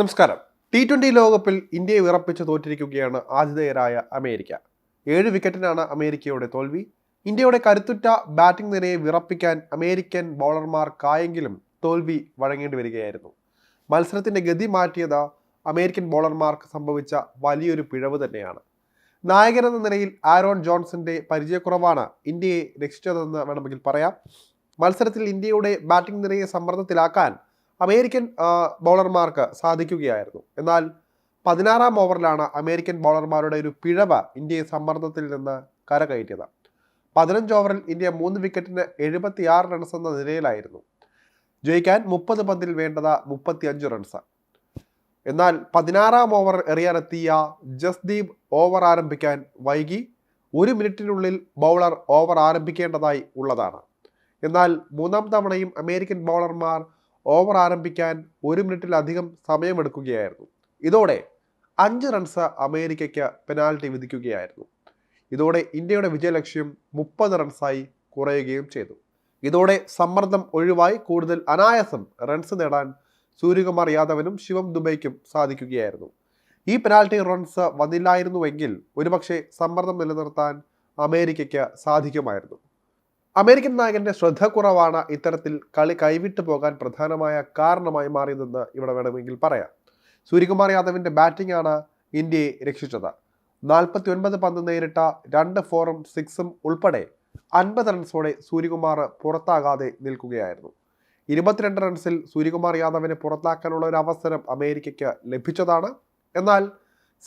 നമസ്കാരം. T twenty ലോകകപ്പിൽ ഇന്ത്യയെ വിറപ്പിച്ച് തോറ്റിരിക്കുകയാണ് ആതിഥേയരായ അമേരിക്ക. ഏഴ് വിക്കറ്റിനാണ് അമേരിക്കയുടെ തോൽവി. ഇന്ത്യയുടെ കരുത്തുറ്റ ബാറ്റിംഗ് നിരയെ വിറപ്പിക്കാൻ അമേരിക്കൻ ബോളർമാർക്കായെങ്കിലും തോൽവി വഴങ്ങേണ്ടി വരികയായിരുന്നു. മത്സരത്തിന്റെ ഗതി മാറ്റിയത് അമേരിക്കൻ ബോളർമാർക്ക് സംഭവിച്ച വലിയൊരു പിഴവ് തന്നെയാണ്. നായകനെന്ന നിലയിൽ ആരോൺ ജോൺസന്റെ പരിചയക്കുറവാണ് ഇന്ത്യയെ രക്ഷിച്ചതെന്ന് വേണമെങ്കിൽ പറയാം. മത്സരത്തിൽ ഇന്ത്യയുടെ ബാറ്റിംഗ് നിരയെ സമ്മർദ്ദത്തിലാക്കാൻ അമേരിക്കൻ ബൗളർമാർക്ക് സാധിക്കുകയായിരുന്നു. എന്നാൽ പതിനാറാം ഓവറിലാണ് അമേരിക്കൻ ബൗളർമാരുടെ ഒരു പിഴവ് ഇന്ത്യയെ സമ്മർദ്ദത്തിൽ നിന്ന് കരകയറ്റിയത്. പതിനഞ്ച് ഓവറിൽ ഇന്ത്യ മൂന്ന് വിക്കറ്റിന് എഴുപത്തിയാറ് റൺസ് എന്ന നിലയിലായിരുന്നു. ജയിക്കാൻ മുപ്പത് പന്തിൽ വേണ്ടത് മുപ്പത്തിയഞ്ച് റൺസ് എന്നാൽ പതിനാറാം ഓവർ എറിയാനെത്തിയ ജസ്ദീപ് ഓവർ ആരംഭിക്കാൻ വൈകി ഒരു മിനിറ്റിനുള്ളിൽ ബൗളർ ഓവർ ആരംഭിക്കേണ്ടതായി ഉള്ളതാണ്. എന്നാൽ മൂന്നാം തവണയും അമേരിക്കൻ ബൗളർമാർ ഓവർ ആരംഭിക്കാൻ ഒരു മിനിറ്റിലധികം സമയമെടുക്കുകയായിരുന്നു. ഇതോടെ അഞ്ച് റൺസ് അമേരിക്കയ്ക്ക് പെനാൽറ്റി വിധിക്കുകയായിരുന്നു. ഇതോടെ ഇന്ത്യയുടെ വിജയലക്ഷ്യം മുപ്പത് റൺസായി കുറയുകയും ചെയ്തു. ഇതോടെ സമ്മർദ്ദം ഒഴിവായി കൂടുതൽ അനായാസം റൺസ് നേടാൻ സൂര്യകുമാർ യാദവിനും ശിവം ദുബൈക്കും സാധിക്കുകയായിരുന്നു. ഈ പെനാൽറ്റി റൺസ് വന്നില്ലായിരുന്നുവെങ്കിൽ ഒരുപക്ഷെ സമ്മർദ്ദം നിലനിർത്താൻ അമേരിക്കയ്ക്ക് സാധിക്കുമായിരുന്നു. അമേരിക്കൻ നായകന്റെ ശ്രദ്ധ കുറവാണ് ഇത്തരത്തിൽ കളി കൈവിട്ടു പോകാൻ പ്രധാനമായ കാരണമായി മാറിയതെന്ന് ഇവിടെ വേണമെങ്കിൽ പറയാം. സൂര്യകുമാർ യാദവിന്റെ ബാറ്റിംഗ് ആണ് ഇന്ത്യയെ രക്ഷിച്ചത്. നാൽപ്പത്തി ഒൻപത് പന്ത് നേരിട്ട രണ്ട് ഫോറും സിക്സും ഉൾപ്പെടെ അൻപത് റൺസോടെ സൂര്യകുമാർ പുറത്താകാതെ നിൽക്കുകയായിരുന്നു. ഇരുപത്തിരണ്ട് റൺസിൽ സൂര്യകുമാർ യാദവിനെ പുറത്താക്കാനുള്ള ഒരു അവസരം അമേരിക്കയ്ക്ക് ലഭിച്ചതാണ്. എന്നാൽ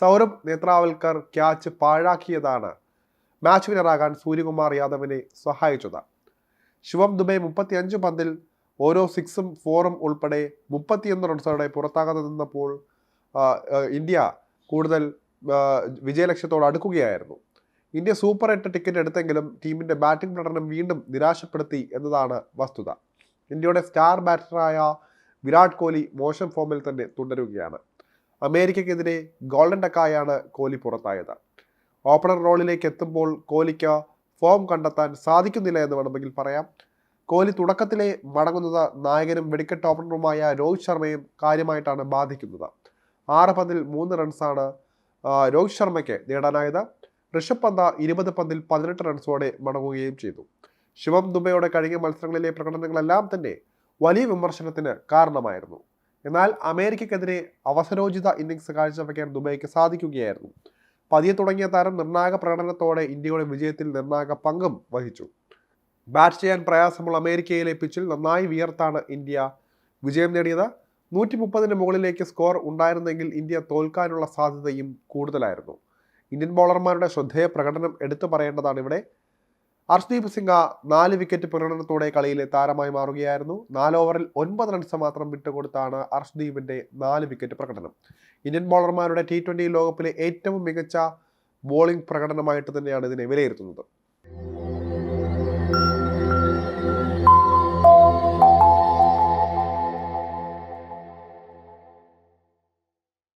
സൗരഭ് നേത്രാവൽക്കർ ക്യാച്ച് പാഴാക്കിയതാണ് മാച്ച് വിനറാകാൻ സൂര്യകുമാർ യാദവിനെ സഹായിച്ചത്. ശിവം ദുബൈ മുപ്പത്തിയഞ്ച് പന്തിൽ ഓരോ സിക്സും ഫോറും ഉൾപ്പെടെ മുപ്പത്തിയൊന്ന് റൺസോടെ പുറത്താകാതെ നിന്നപ്പോൾ ഇന്ത്യ കൂടുതൽ വിജയലക്ഷ്യത്തോട് അടുക്കുകയായിരുന്നു. ഇന്ത്യ സൂപ്പർ എട്ട് ടിക്കറ്റ് എടുത്തെങ്കിലും ടീമിന്റെ ബാറ്റിംഗ് പ്രകടനം വീണ്ടും നിരാശപ്പെടുത്തി എന്നതാണ് വസ്തുത. ഇന്ത്യയുടെ സ്റ്റാർ ബാറ്ററായ വിരാട് കോഹ്ലി മോശം ഫോമിൽ തന്നെ തുടരുകയാണ്. അമേരിക്കയ്ക്കെതിരെ ഗോൾഡൻ ടക്കായാണ് കോഹ്ലി പുറത്തായത്. ഓപ്പണർ റോളിലേക്ക് എത്തുമ്പോൾ കോഹ്ലിക്ക് ഫോം കണ്ടെത്താൻ സാധിക്കുന്നില്ല എന്ന് വേണമെങ്കിൽ പറയാം. കോഹ്ലി തുടക്കത്തിലെ മടങ്ങുന്നത് നായകനും വെടിക്കെട്ട് ഓപ്പണറുമായ രോഹിത് ശർമ്മയും കാര്യമായിട്ടാണ് ബാധിക്കുന്നത്. ആറ് പന്തിൽ മൂന്ന് റൺസാണ് രോഹിത് ശർമ്മയ്ക്ക് നേടാനായത്. ഋഷഭ് പന്ത ഇരുപത് പന്തിൽ പതിനെട്ട് റൺസോടെ മടങ്ങുകയും ചെയ്തു. ശിവം ദുബൈയുടെ കഴിഞ്ഞ മത്സരങ്ങളിലെ പ്രകടനങ്ങളെല്ലാം തന്നെ വലിയ വിമർശനത്തിന് കാരണമായിരുന്നു. എന്നാൽ അമേരിക്കക്കെതിരെ അവസരോചിത ഇന്നിങ്സ് കാഴ്ചവെക്കാൻ ദുബൈക്ക് സാധിക്കുകയായിരുന്നു. പതിയെ തുടങ്ങിയ താരം നിർണായക പ്രകടനത്തോടെ ഇന്ത്യയുടെ വിജയത്തിൽ നിർണായക പങ്കും വഹിച്ചു. ബാറ്റ് ചെയ്യാൻ പ്രയാസമുള്ള അമേരിക്കയിലെ പിച്ചിൽ നന്നായി വിയർത്താണ് ഇന്ത്യ. വിജയം നേടിയത് നൂറ്റി മുപ്പതിന് മുകളിലേക്ക് സ്കോർ ഉണ്ടായിരുന്നെങ്കിൽ ഇന്ത്യ തോൽക്കാനുള്ള സാധ്യതയും കൂടുതലായിരുന്നു. ഇന്ത്യൻ ബോളർമാരുടെ ശ്രദ്ധേയ പ്രകടനം എടുത്തു പറയേണ്ടതാണ് ഇവിടെ. അർഷ്ദീപ് സിംഗ നാല് വിക്കറ്റ് പ്രകടനത്തോടെ കളിയിലെ താരമായി മാറുകയായിരുന്നു. നാല് ഓവറിൽ ഒൻപത് റൺസ് മാത്രം വിട്ടുകൊടുത്താണ് അർഷ്ദീപിന്റെ നാല് വിക്കറ്റ് പ്രകടനം. ഇന്ത്യൻ ബോളർമാരുടെ ടി ട്വന്റി ലോകകപ്പിലെ ഏറ്റവും മികച്ച ബോളിംഗ് പ്രകടനമായിട്ട് തന്നെയാണ് ഇതിനെ വിലയിരുത്തുന്നത്.